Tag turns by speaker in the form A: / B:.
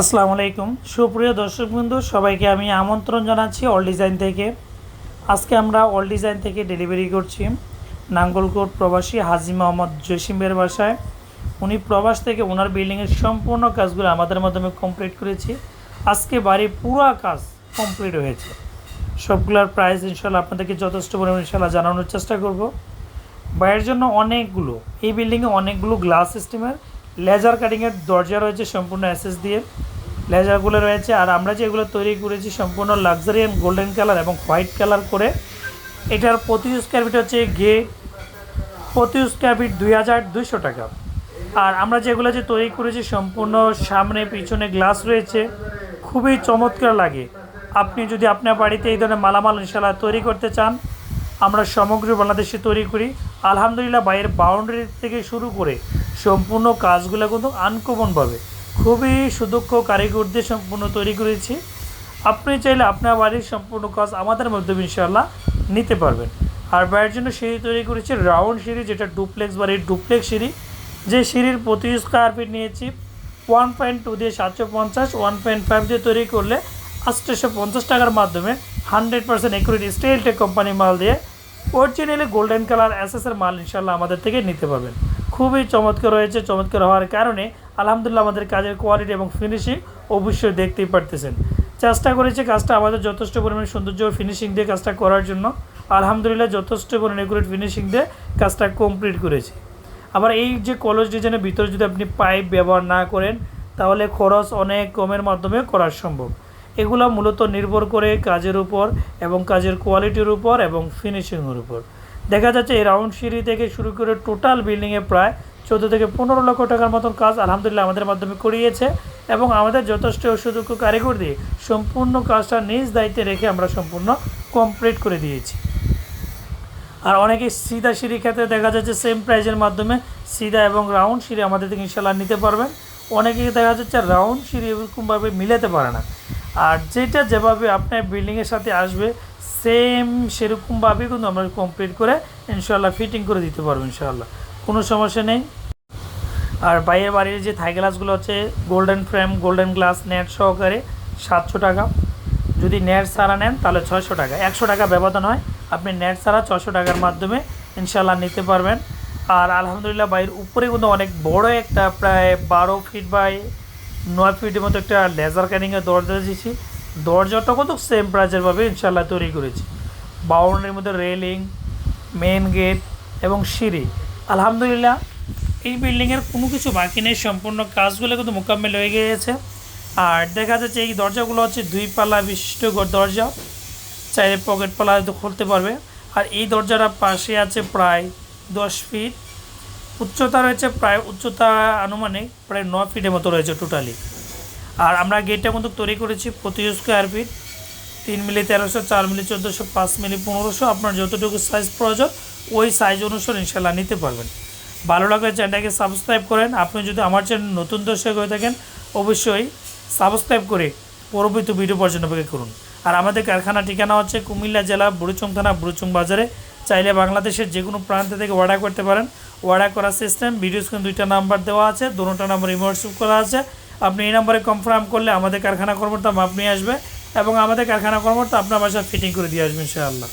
A: আসসালামু আলাইকুম। সুপ্রিয় দর্শক বন্ধু সবাইকে আমি আমন্ত্রণ জানাচ্ছি অল ডিজাইন থেকে। আজকে আমরা অল ডিজাইন থেকে ডেলিভারি করছি নাঙ্গলকোট প্রবাসী হাজি মোহাম্মদ জসিমের বাসায়। উনি প্রবাস থেকে ওনার বিল্ডিংয়ের সম্পূর্ণ কাজগুলো আমাদের মাধ্যমে কমপ্লিট করেছি। আজকে বাড়ির পুরো কাজ কমপ্লিট হয়েছে। সবগুলোর প্রাইস ইনশাল্লাহ আপনাদেরকে যথেষ্ট পরিমাণ ইনশাল্লাহ জানানোর চেষ্টা করব। বাইরের জন্য অনেকগুলো, এই বিল্ডিংয়ে অনেকগুলো গ্লাস সিস্টেমের লেজার কাটিংয়ের দরজা রয়েছে সম্পূর্ণ অ্যাসেস দিয়ে। লেজারগুলো রয়েছে আর আমরা যেগুলো তৈরি করেছি সম্পূর্ণ লাক্সারি অ্যান্ড গোল্ডেন কালার এবং হোয়াইট কালার করে। এটার প্রতি স্কোয়ার ফিট হচ্ছে গেট প্রতি স্কোয়ার ফিট দুই হাজার দুইশো টাকা। আর আমরা যেগুলো যে তৈরি করেছি সম্পূর্ণ সামনে পিছনে গ্লাস রয়েছে, খুবই চমৎকার লাগে। আপনি যদি আপনার বাড়িতে এই ধরনের মালামাল ইনশাল্লাহ তৈরি করতে চান, আমরা সমগ্র বাংলাদেশে তৈরি করি। আলহামদুলিল্লাহ বাইরের বাউন্ডারি থেকে শুরু করে সম্পূর্ণ কাজগুলো কিন্তু আনকমনভাবে খুবই সুদক্ষ কারিগর দিয়ে সম্পূর্ণ তৈরি করেছি। আপনি চাইলে আপনার বাড়ির সম্পূর্ণ কাজ আমাদের মাধ্যমে ইনশাল্লাহ নিতে পারবেন। আর বাইরের জন্য সিঁড়ি তৈরি করেছি রাউন্ড সিঁড়ি, যেটা ডুপ্লেক্স বাড়ির ডুপ্লেক্স সিঁড়ি। যে সিঁড়ির প্রতি স্কোয়ার ফিট নিয়েছি ওয়ান পয়েন্ট টু দিয়ে সাতশো পঞ্চাশ ওয়ান পয়েন্ট ফাইভ দিয়ে তৈরি করলে আটশোশো পঞ্চাশ টাকার মাধ্যমে hundred percent accurate Steltech company মাল দিয়ে অরিজিনালি গোল্ডেন কালার এসএসের মাল ইনশাল্লাহ আমাদের থেকে নিতে পারবেন। খুবই চমৎকার রয়েছে চমৎকার হওয়ার কারণে আলহামদুলিল্লাহ আমাদের কাজের কোয়ালিটি এবং ফিনিশিং অবশ্যই দেখতেই পারতেছেন। চেষ্টা করেছি কাজটা আমাদের যথেষ্ট পরিমাণে সৌন্দর্য ফিনিশিং দিয়ে কাজটা করার জন্য। আলহামদুলিল্লাহ যথেষ্ট পরিমাণে একুরেট ফিনিশিং দিয়ে কাজটা কমপ্লিট করেছে। আবার এই যে কলেজ ডিজাইনের ভিতরে যদি আপনি পাইপ ব্যবহার না করেন, তাহলে খরচ অনেক কমের মাধ্যমে করা সম্ভব। এগুলো মূলত নির্ভর করে কাজের উপর এবং কাজের কোয়ালিটির উপর এবং ফিনিশিংয়ের উপর। দেখা যাচ্ছে এই রাউন্ড সিঁড়ি থেকে শুরু করে টোটাল বিল্ডিংয়ে প্রায় চোদ্দ থেকে পনেরো লক্ষ টাকার মতন কাজ আলহামদুলিল্লাহ আমাদের মাধ্যমে করিয়েছে এবং আমাদের যথেষ্ট সুযোগ্য কারিগর দিয়ে সম্পূর্ণ কাজটা নিজ দায়িত্বে রেখে আমরা সম্পূর্ণ কমপ্লিট করে দিয়েছি। আর অনেকে সিধা সিঁড়ি ক্ষেত্রে দেখা যাচ্ছে সেম প্রাইজের মাধ্যমে সিধা এবং রাউন্ড সিঁড়ি আমাদের থেকে ইনশাল্লাহ নিতে পারবেন। অনেকে দেখা যাচ্ছে রাউন্ড সিঁড়ি এরকমভাবে মিলাতে পারে না। আর যেটা যেভাবে আপনার বিল্ডিংয়ের সাথে আসবে সেম সেরকমভাবেই কিন্তু আমরা কমপ্লিট করে ইনশাল্লাহ ফিটিং করে দিতে পারব ইনশাল্লাহ কোনো সমস্যা নেই। আর বাইরের বাড়ির যে থাই গ্লাসগুলো হচ্ছে golden frame golden glass net সহকারে সাতশো টাকা। যদি নেট সারা নেন, তাহলে ছয়শো টাকা। একশো টাকা ব্যবধান হয়, আপনি নেট ছাড়া ছশো টাকার মাধ্যমে ইনশাল্লাহ নিতে পারবেন। আর আলহামদুলিল্লাহ বাইরের উপরে কিন্তু অনেক বড় একটা প্রায় বারো ফিট বাই নয় ফিটের মতো একটা লেজার ক্যানিংয়ের দরজা দিয়েছি। দরজাটা কত সেম প্রাইজের প্রাইজেরভাবে ইনশাল্লাহ তৈরি করেছি। বাউন্ডারির মধ্যে রেলিং মেন গেট এবং সিঁড়ি। আলহামদুলিল্লাহ, এই বিল্ডিংয়ের কোনো কিছু বাকি নেই, সম্পূর্ণ কাজগুলো কিন্তু মোকাম্মেল হয়ে গিয়েছে। আর দেখা যাচ্ছে এই দরজাগুলো হচ্ছে দুই পাল্লা বিশিষ্ট দরজা। চাইলে পকেট পাল্লা খুলতে পারবে। আর এই দরজাটা পাশে আছে প্রায় দশ ফিট উচ্চতা রয়েছে প্রায়, উচ্চতা আনুমানিক প্রায় ন ফিটের মতো রয়েছে টোটালি আর আমরা গেটটা কিন্তু তৈরি করেছি প্রতি স্কোয়ার ফিট, তিন মিলি তেরোশো, চার মিলি চোদ্দোশো, পাঁচ মিলি পনেরোশো। আপনার যতটুকু সাইজ প্রয়োজন, ওই সাইজ অনুসারে ইনশাল্লাহ নিতে পারবেন। ভালো লাগলে চ্যানেলটাকে সাবস্ক্রাইব করেন। আপনি যদি আমার চ্যানেল নতুন দর্শক হয়ে থাকেন, অবশ্যই সাবস্ক্রাইব করে পরবর্তী ভিডিও অপেক্ষা করুন। আর আমাদের কারখানা ঠিকানা হচ্ছে কুমিল্লা জেলা, বুড়ুচং থানা, বুড়ুচং বাজারে। চাইলে বাংলাদেশের যে কোনো প্রান্ত থেকে অর্ডার করতে পারেন। অর্ডার করার সিস্টেম ভিডিও স্ক্রিন দুইটা নাম্বার দেওয়া আছে, দুটো নাম্বার ইমোটসুপ করা আছে। আপনি এই নাম্বারে কনফার্ম করলে আমাদের কারখানা কর্মকর্তা মাপ নিয়ে আসবে এবং আমাদের কারখানা কর্মকর্তা আপনার বাসায় ফিটিং করে দিয়ে আসবে ইনশাআল্লাহ।